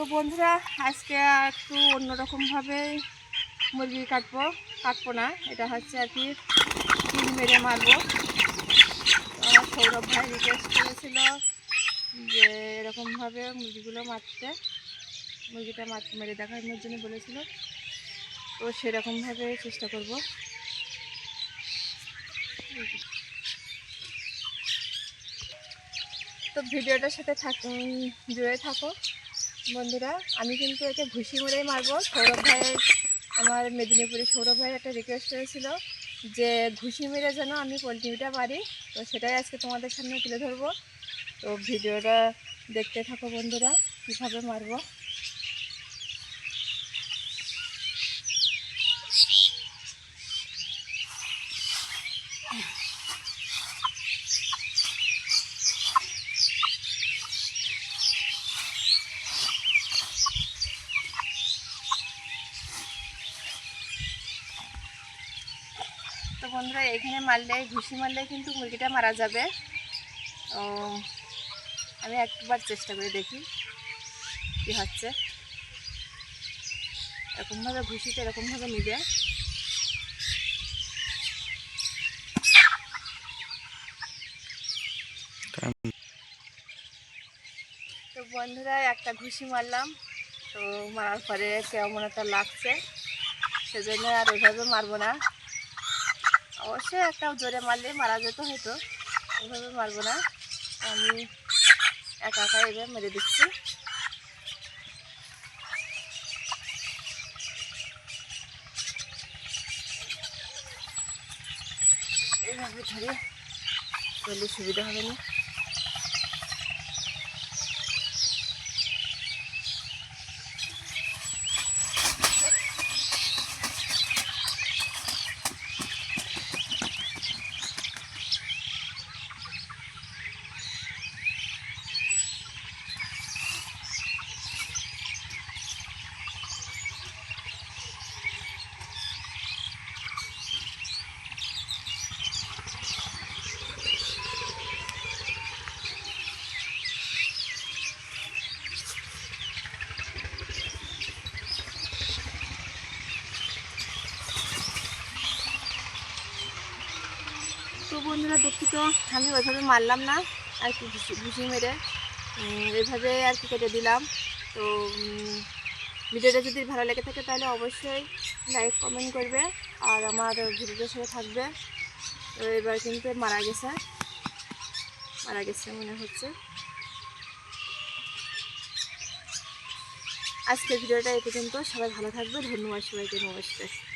তো বন্ধুরা, আজকে একটু অন্যরকমভাবে মুরগি কাটবো কাটবো না, এটা হচ্ছে আর কি তিন মেরে মারবো। আমার সৌরভ ভাই রিকোয়েস্ট করেছিল যে এরকমভাবে মুরগিগুলো মারতে, মুরগিটা মার, মেরে দেখানোর জন্য বলেছিল। তো সেরকমভাবে চেষ্টা করব। তো ভিডিওটার সাথে থাক জুড়ে থাকো। বন্ধুরা, আমি কিন্তু একে ঘুষি মেরেই মারবো। সৌরভ ভাইয়ের, আমার মেদিনীপুরে সৌরভ ভাইয়ের একটা রিকোয়েস্ট হয়েছিল যে ঘুষি মেরে যেন আমি পোলট্রিটা পারি তো সেটাই আজকে তোমাদের সামনে তুলে ধরবো। তো ভিডিওটা দেখতে থাকো বন্ধুরা, কীভাবে মারবো। বন্ধুরা, এখানে মারলে, ঘুষি মারলে কিন্তু মুরগিটা মারা যাবে। ও আমি একবার চেষ্টা করে দেখি কী হচ্ছে। এরকমভাবে ঘুষিতে এরকমভাবে নিবে। তো বন্ধুরা, একটা ঘুষি মারলাম। তো মারার পরে কেমন একটা লাগছে, সেজন্য আর ওইভাবে মারবো না। অবশ্যই একটা জোরে মারলে মারা যেত হয়তো। এভাবে মারবো না। আমি একা একা এভাবে মেরে দিচ্ছি। এইভাবে ধরে করলে সুবিধা হবে না। তো বন্ধুরা দুঃখিত, আমি ওইভাবে মারলাম না, আর কি ঘুষি মেরে এইভাবে আর কি কেটে দিলাম। তো ভিডিওটা যদি ভালো লেগে থাকে তাহলে অবশ্যই লাইক, কমেন্ট করবে, আর আমার ভিডিওটার সাথে থাকবে। তো এবার কিন্তু মারা গেছে। মারা গেছে মনে হচ্ছে। আজকের ভিডিওটা এই পর্যন্ত। সবাই ভালো থাকবে। ধন্যবাদ সবাইকে। নমস্কার।